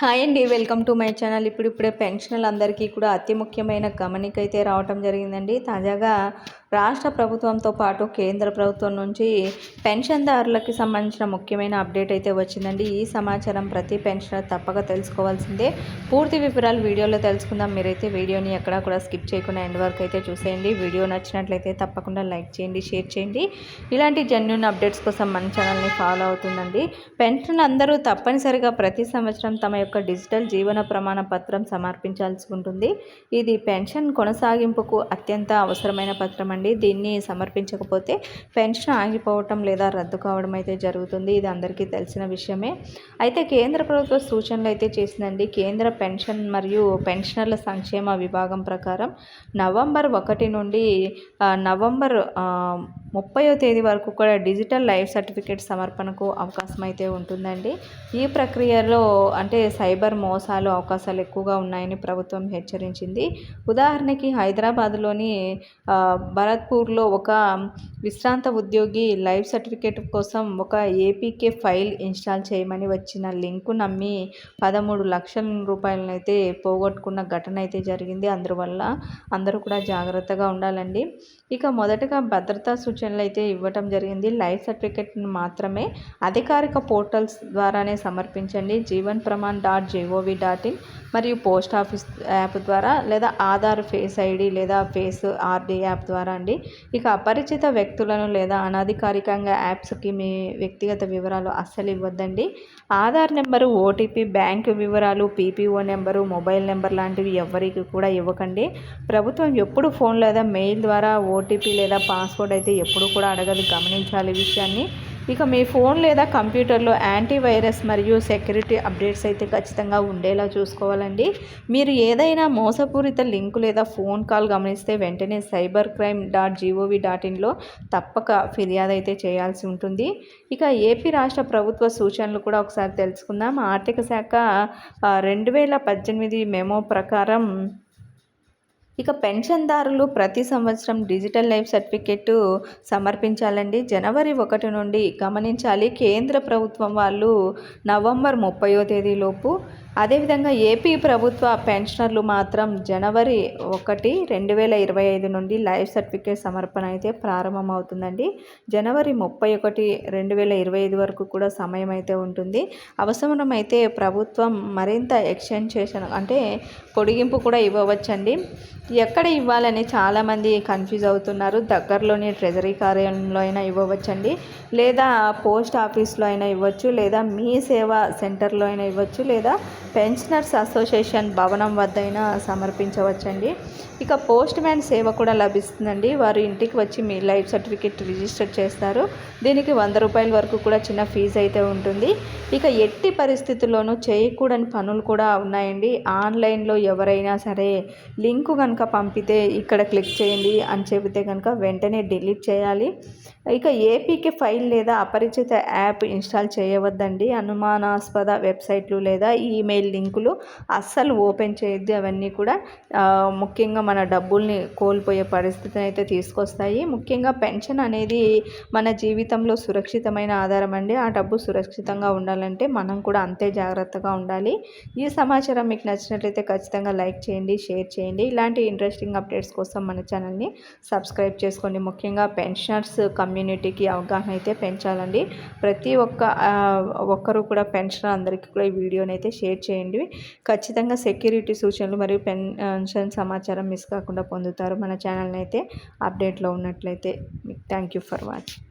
Hi అండి welcome to my channel. ఇప్పుడు ఇప్పుడే పెన్షన్లు అందరికీ కూడా అతి ముఖ్యమైన గమనిక అయితే రావటం జరిగిందండి. తాజాగా రాష్ట్ర ప్రభుత్వంతో పాటు కేంద్ర ప్రభుత్వం నుంచి పెన్షన్దారులకి సంబంధించిన ముఖ్యమైన అప్డేట్ అయితే వచ్చిందండి. ఈ సమాచారం ప్రతి పెన్షనర్ తప్పక తెలుసుకోవాల్సిందే. పూర్తి వివరాలు వీడియోలో తెలుసుకుందాం. మీరైతే వీడియోని ఎక్కడా కూడా స్కిప్ చేయకుండా ఎండ్ వరకు అయితే చూసేయండి. వీడియో నచ్చినట్లయితే తప్పకుండా లైక్ చేయండి షేర్ చేయండి. ఇలాంటి జెన్యున్ అప్డేట్స్ కోసం మన ఛానల్ని ఫాలో అవుతుందండి పెన్షన్ అందరూ తప్పనిసరిగా ప్రతి సంవత్సరం తమ యొక్క డిజిటల్ జీవన ప్రమాణ పత్రం సమర్పించాల్సి ఉంటుంది. ఇది పెన్షన్ కొనసాగింపుకు అత్యంత అవసరమైన పత్రం అండి. దీన్ని సమర్పించకపోతే పెన్షన్ ఆగిపోవటం లేదా రద్దు కావడం అయితే జరుగుతుంది. ఇది అందరికీ తెలిసిన విషయమే. అయితే కేంద్ర ప్రభుత్వ సూచనలు అయితే చేసిందండి. కేంద్ర పెన్షన్ మరియు పెన్షనర్ల సంక్షేమ విభాగం ప్రకారం నవంబర్ ఒకటి నుండి నవంబర్ ముప్పయో తేదీ వరకు కూడా డిజిటల్ లైఫ్ సర్టిఫికేట్ సమర్పణకు అవకాశం అయితే ఉంటుందండి. ఈ ప్రక్రియలో అంటే సైబర్ మోసాలు అవకాశాలు ఎక్కువగా ఉన్నాయని ప్రభుత్వం హెచ్చరించింది. ఉదాహరణకి హైదరాబాద్లోని భరత్పూర్లో ఒక విశ్రాంత ఉద్యోగి లైఫ్ సర్టిఫికేట్ కోసం ఒక ఏపీకే ఫైల్ ఇన్స్టాల్ చేయమని వచ్చిన లింకు నమ్మి పదమూడు లక్షల రూపాయలను అయితే పోగొట్టుకున్న ఘటన అయితే జరిగింది. అందువల్ల అందరూ కూడా జాగ్రత్తగా ఉండాలండి. ఇక మొదటగా భద్రతా సూచనలు అయితే ఇవ్వటం జరిగింది. లైఫ్ సర్టిఫికేట్ని మాత్రమే అధికారిక పోర్టల్స్ ద్వారానే సమర్పించండి. Jeevan Pramaan dot GOV dot in మరియు పోస్ట్ ఆఫీస్ యాప్ ద్వారా లేదా ఆధార్ ఫేస్ ఐడి లేదా ఫేస్ ఆర్డి యాప్ ద్వారా అండి. ఇక అపరిచిత వ్యక్తులను లేదా అనధికారికంగా యాప్స్కి మీ వ్యక్తిగత వివరాలు అస్సలు ఇవ్వద్దండి. ఆధార్ నెంబరు ఓటీపీ బ్యాంకు వివరాలు పీపీఓ నెంబరు మొబైల్ నెంబర్ లాంటివి ఎవరికి కూడా ఇవ్వకండి. ప్రభుత్వం ఎప్పుడు ఫోన్ లేదా మెయిల్ ద్వారా ఓటీపీ లేదా పాస్వర్డ్ అయితే ఎప్పుడు కూడా అడగదు గమనించాలి విషయాన్ని. ఇక మీ ఫోన్ లేదా కంప్యూటర్లో యాంటీవైరస్ మరియు సెక్యూరిటీ అప్డేట్స్ అయితే ఖచ్చితంగా ఉండేలా చూసుకోవాలండి. మీరు ఏదైనా మోసపూరిత లింక్ లేదా ఫోన్ కాల్ గమనిస్తే వెంటనే cyber crime dot GOV dot ఇన్లో తప్పక ఫిర్యాదు అయితే చేయాల్సి ఉంటుంది. ఇక ఏపీ రాష్ట్ర ప్రభుత్వ సూచనలు కూడా ఒకసారి తెలుసుకుందాం. ఆర్థిక శాఖ రెండు వేల పద్దెనిమిది మెమో ప్రకారం ఇక పెన్షన్దారులు ప్రతి సంవత్సరం డిజిటల్ లైఫ్ సర్టిఫికెట్ సమర్పించాలండి. జనవరి ఒకటి నుండి గమనించాలి. కేంద్ర ప్రభుత్వం వాళ్ళు నవంబర్ ముప్పయో తేదీలోపు అదేవిధంగా ఏపీ ప్రభుత్వ పెన్షనర్లు మాత్రం జనవరి ఒకటి రెండు వేల ఇరవై ఐదు నుండి లైఫ్ సర్టిఫికేట్ సమర్పణ అయితే ప్రారంభమవుతుందండి. జనవరి ముప్పై ఒకటి రెండు వేల ఇరవై ఐదు వరకు కూడా సమయం అయితే ఉంటుంది. అవసరమైతే ప్రభుత్వం మరింత ఎక్స్టెన్షన్ అంటే పొడిగింపు కూడా ఇవ్వవచ్చండి. ఎక్కడ ఇవ్వాలని చాలామంది కన్ఫ్యూజ్ అవుతున్నారు. దగ్గరలోని ట్రెజరీ కార్యాలయంలో అయినా ఇవ్వవచ్చండి. లేదా పోస్ట్ ఆఫీస్లో అయినా ఇవ్వచ్చు. లేదా మీ సేవా సెంటర్లో అయినా ఇవ్వచ్చు. లేదా పెన్షనర్స్ అసోసియేషన్ భవనం వద్దైనా సమర్పించవచ్చండి. ఇక పోస్ట్ మ్యాన్ సేవ కూడా లభిస్తుందండి. వారు ఇంటికి వచ్చి మీ లైఫ్ సర్టిఫికేట్ రిజిస్టర్ చేస్తారు. దీనికి వంద రూపాయల వరకు కూడా చిన్న ఫీజు అయితే ఉంటుంది. ఇక ఎట్టి పరిస్థితుల్లోనూ చేయకూడని పనులు కూడా ఉన్నాయండి. ఆన్లైన్లో ఎవరైనా సరే లింక్ కనుక పంపితే ఇక్కడ క్లిక్ చేయండి అని చెబితే కనుక వెంటనే డిలీట్ చేయాలి. ఇక ఏపీకి ఫైల్ లేదా అపరిచిత యాప్ ఇన్స్టాల్ చేయవద్దండి. అనుమానాస్పద వెబ్సైట్లు లేదా ఈమెయిల్ లింకులు అస్సలు ఓపెన్ చేయొద్దు. అవన్నీ కూడా ముఖ్యంగా మన డబ్బుల్ని కోల్పోయే పరిస్థితిని అయితే తీసుకొస్తాయి. ముఖ్యంగా పెన్షన్ అనేది మన జీవితంలో సురక్షితమైన ఆధారం అండి. ఆ డబ్బు సురక్షితంగా ఉండాలంటే మనం కూడా అంతే జాగ్రత్తగా ఉండాలి. ఈ సమాచారం మీకు నచ్చినట్లయితే ఖచ్చితంగా లైక్ చేయండి షేర్ చేయండి. ఇలాంటి ఇంట్రెస్టింగ్ అప్డేట్స్ కోసం మన ఛానల్ని సబ్స్క్రైబ్ చేసుకోండి. ముఖ్యంగా పెన్షనర్స్ కమ్యూనిటీకి అవగాహన అయితే పెంచాలండి. ప్రతి ఒక్క ఒక్కరు కూడా పెన్షన్ అందరికీ కూడా ఈ వీడియోని అయితే షేర్ చేయండి ఖచ్చితంగా సెక్యూరిటీ సూచనలు మరియు పెన్షన్ సమాచారం మిస్ కాకుండా పొందుతారు. మన ఛానల్ని అయితే అప్డేట్లో ఉన్నట్లయితే థ్యాంక్ యూ ఫర్ వాచింగ్.